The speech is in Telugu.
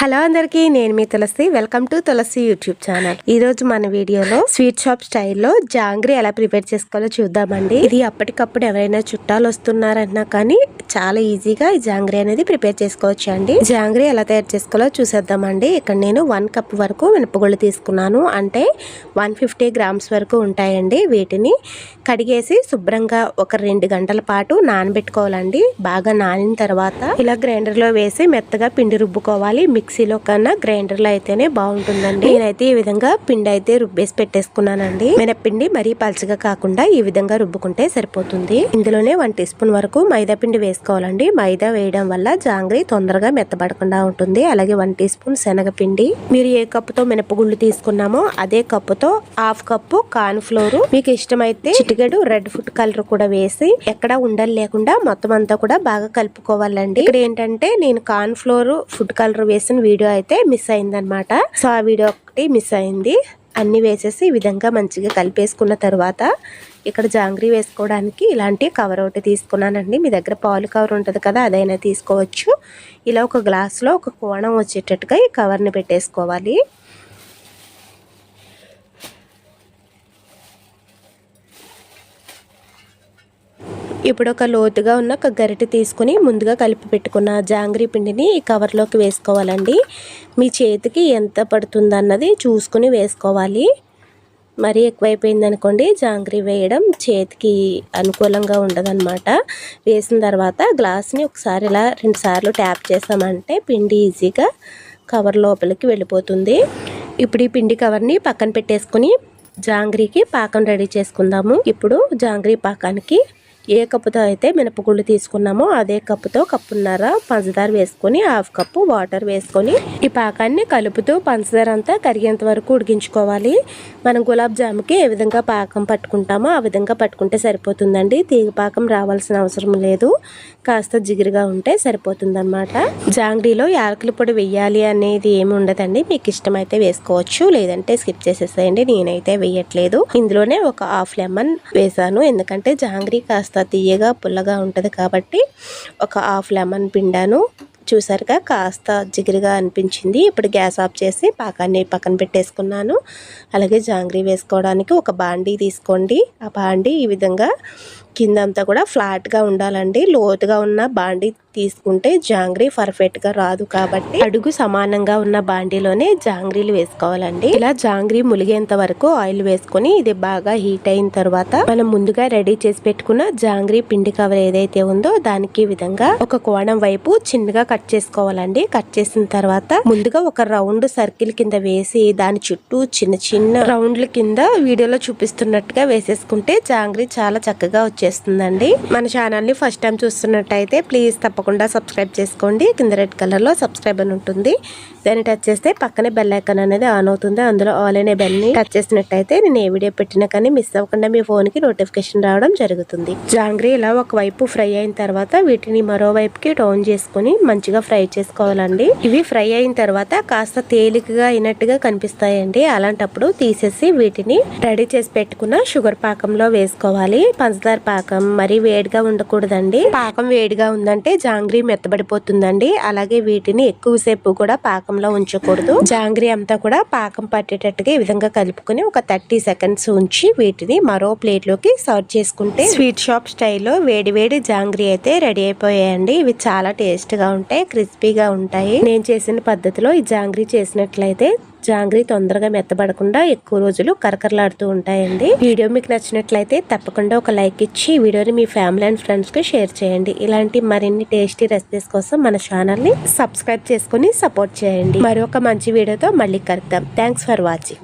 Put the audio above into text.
హలో అందరికీ నేను మీ Tulasi. Welcome to Tulasi YouTube channel. ఈ రోజు మన వీడియోలో స్వీట్ షాప్ స్టైల్లో జాంగ్రీ ఎలా ప్రిపేర్ చేసుకోవాలో చూద్దామండి. ఇది అప్పటికప్పుడు ఎవరైనా చుట్టాలు వస్తున్నారన్నా కానీ చాలా ఈజీగా ఈ జాంగ్రీ అనేది ప్రిపేర్ చేసుకోవచ్చు అండి. జాంగ్రీ ఎలా తయారు చేసుకోవాలో చూసేద్దామండి. ఇక్కడ నేను వన్ కప్ వరకు మినపగుళ్ళు తీసుకున్నాను. అంటే వన్ ఫిఫ్టీ గ్రామ్స్ వరకు ఉంటాయండి వీటిని. కడిగేసి శుభ్రంగా ఒక రెండు గంటల పాటు నానబెట్టుకోవాలండి. బాగా నానిన తర్వాత ఇలా గ్రైండర్లో వేసి మెత్తగా పిండి రుబ్బుకోవాలి. మిక్సీలో కన్నా గ్రైండర్లో అయితేనే బాగుంటుందండి. నేనైతే ఈ విధంగా పిండి అయితే రుబ్బేసి పెట్టేసుకున్నానండి. మినపిండి మరీ పలచగా కాకుండా ఈ విధంగా రుబ్బుకుంటే సరిపోతుంది. ఇందులోనే వన్ టీ స్పూన్ వరకు మైదా పిండి వేసుకోవాలండి మైదా వేయడం వల్ల జాంగ్రీ తొందరగా మెత్తబడకుండా ఉంటుంది. అలాగే వన్ టీ స్పూన్ శనగపిండి. మీరు ఏ కప్పుతో మినపగుళ్ళు తీసుకున్నామో అదే కప్పుతో హాఫ్ కప్పు కార్న్ ఫ్లోర్ మీకు ఇష్టమైతే చిటికెడు రెడ్ ఫుడ్ కలర్ కూడా వేసి ఎక్కడ ఉండలు లేకుండా మొత్తం అంతా కూడా బాగా కలుపుకోవాలండి. ఇక్కడ ఏంటంటే నేను కార్న్ ఫ్లోర్ ఫుడ్ కలర్ వేసిన వీడియో అయితే మిస్ అయిందనమాట సో ఆ వీడియో ఒకటి మిస్ అయింది. అన్నీ వేసేసి ఈ విధంగా మంచిగా కలిపేసుకున్న తర్వాత ఇక్కడ జాంగ్రీ వేసుకోవడానికి ఇలాంటి కవర్ ఒకటి తీసుకున్నానండి. మీ దగ్గర పాలు కవర్ ఉంటుంది కదా అదైనా తీసుకోవచ్చు. ఇలా ఒక గ్లాస్లో ఒక కోణం వచ్చేటట్టుగా ఈ కవర్ని పెట్టేసుకోవాలి. ఇప్పుడు ఒక లోతుగా ఉన్న ఒక గరిటె తీసుకుని ముందుగా కలిపి పెట్టుకున్న జాంగ్రీ పిండిని ఈ కవర్లోకి వేసుకోవాలండి. మీ చేతికి ఎంత పడుతుంది అన్నది చూసుకుని వేసుకోవాలి. మరీ ఎక్కువైపోయింది అనుకోండి జాంగ్రీ వేయడం చేతికి అనుకూలంగా ఉండదన్నమాట. వేసిన తర్వాత గ్లాస్ని ఒకసారి ఇలా రెండు సార్లు ట్యాప్ చేసామంటే పిండి ఈజీగా కవర్ లోపలికి వెళ్ళిపోతుంది. ఇప్పుడు ఈ పిండి కవర్ని పక్కన పెట్టేసుకుని జాంగ్రీకి పాకం రెడీ చేసుకుందాము. ఇప్పుడు జాంగ్రీ పాకానికి ఏ కప్పుతో అయితే మినపగుళ్ళు తీసుకున్నామో అదే కప్పుతో కప్పున్నర పంచదార వేసుకొని హాఫ్ కప్పు వాటర్ వేసుకొని ఈ పాకాన్ని కలుపుతూ పంచదార అంతా కరిగేంత వరకు ఉడికించుకోవాలి. మనం గులాబ్ జాముకి ఏ విధంగా పాకం పట్టుకుంటామో ఆ విధంగా పట్టుకుంటే సరిపోతుందండి. తీగ పాకం రావాల్సిన అవసరం లేదు. కాస్త జిగురుగా ఉంటే సరిపోతుందన్నమాట. జాంగ్రీలో యాలకుల పొడి వెయ్యాలి అనేది ఏమి ఉండదండి. మీకు ఇష్టమైతే వేసుకోవచ్చు. లేదంటే స్కిప్ చేసేసేయండి. నేనైతే వేయట్లేదు. ఇందులోనే ఒక హాఫ్ లెమన్ వేసాను ఎందుకంటే జాంగ్రీ కాస్త తీయగా పుల్లగా ఉంటుంది కాబట్టి ఒక హాఫ్ లెమన్ పిండాను. చూసారుగా కాస్త జిగిరిగా అనిపించింది. ఇప్పుడు గ్యాస్ ఆఫ్ చేసి పాకాన్ని పక్కన పెట్టేసుకున్నాను. అలాగే జాంగ్రీ వేసుకోవడానికి ఒక బాండీ తీసుకోండి. ఆ బాండీ ఈ విధంగా కిందంతా కూడా ఫ్లాట్గా ఉండాలండి. లోతుగా ఉన్న బాండీ తీసుకుంటే జాంగ్రీ పర్ఫెక్ట్గా రాదు కాబట్టి అడుగు సమానంగా ఉన్న బాండీలోనే జాంగ్రీలు వేసుకోవాలండి. ఇలా జాంగ్రీ ములిగేంత వరకు ఆయిల్ వేసుకొని ఇది బాగా హీట్ అయిన తర్వాత మనం ముందుగా రెడీ చేసి పెట్టుకున్న జాంగ్రీ పిండి కవర్ ఏదైతే ఉందో దానికి విధంగా ఒక కోణం వైపు చిన్నగా కట్ చేసుకోవాలండి. కట్ చేసిన తర్వాత ముందుగా ఒక రౌండ్ సర్కిల్ కింద వేసి దాని చుట్టూ చిన్న చిన్న రౌండ్ల కింద వీడియోలో చూపిస్తున్నట్టుగా వేసేసుకుంటే జాంగ్రీ చాలా చక్కగా చేస్తుందండి మన ఛానల్ని ఫస్ట్ టైం చూస్తున్నట్టయితే ప్లీజ్ తప్పకుండా సబ్స్క్రైబ్ చేసుకోండి. కింద రెడ్ కలర్లో సబ్స్క్రైబ్ అని ఉంటుంది. దాన్ని టచ్ చేస్తే పక్కనే బెల్ ఐకాన్ అనేది ఆన్ అవుతుంది. అందులో ఆల్ అనే బెల్ని టచ్ చేసినట్టయితే నేను ఏ వీడియో పెట్టినా కానీ మిస్ అవ్వకుండా మీ ఫోన్కి నోటిఫికేషన్ రావడం జరుగుతుంది. జాంగ్రీ ఇలా ఒక వైపు ఫ్రై అయిన తర్వాత వీటిని మరోవైపుకి టోన్ చేసుకుని మంచిగా ఫ్రై చేసుకోవాలండి. ఇవి ఫ్రై అయిన తర్వాత కాస్త తేలికగా అయినట్టుగా కనిపిస్తాయండి. అలాంటప్పుడు తీసేసి వీటిని రెడీ చేసి పెట్టుకున్న షుగర్ పాకంలో వేసుకోవాలి. పంచదార పాకం మరీ వేడిగా ఉండకూడదండి. పాకం వేడిగా ఉందంటే జాంగ్రీ మెత్తబడిపోతుందండి. అలాగే వీటిని ఎక్కువసేపు కూడా పాకంలో ఉంచకూడదు. జాంగ్రీ అంతా కూడా పాకం పట్టేటట్టుగా ఈ విధంగా కలుపుకొని ఒక థర్టీ సెకండ్స్ ఉంచి వీటిని మరో ప్లేట్లోకి సర్వ్ చేసుకుంటే స్వీట్ షాప్ స్టైల్లో వేడి వేడి జాంగ్రీ అయితే రెడీ అయిపోయాయండి. ఇవి చాలా టేస్ట్గా ఉంటాయి క్రిస్పీగా ఉంటాయి. నేను చేసిన పద్ధతిలో ఈ జాంగ్రీ చేసినట్లయితే జాంగ్రీ తొందరగా మెత్తబడకుండా ఎక్కువ రోజులు కరకరలాడుతూ ఉంటాయండి. వీడియో మీకు నచ్చినట్లయితే తప్పకుండా ఒక లైక్ ఇచ్చి వీడియోని మీ ఫ్యామిలీ అండ్ ఫ్రెండ్స్కి షేర్ చేయండి. ఇలాంటి మరిన్ని టేస్టీ రెసిపీస్ కోసం మన ఛానల్ని సబ్స్క్రైబ్ చేసుకుని సపోర్ట్ చేయండి. మరొక మంచి వీడియోతో మళ్ళీ కలుద్దాం. Thanks for watching.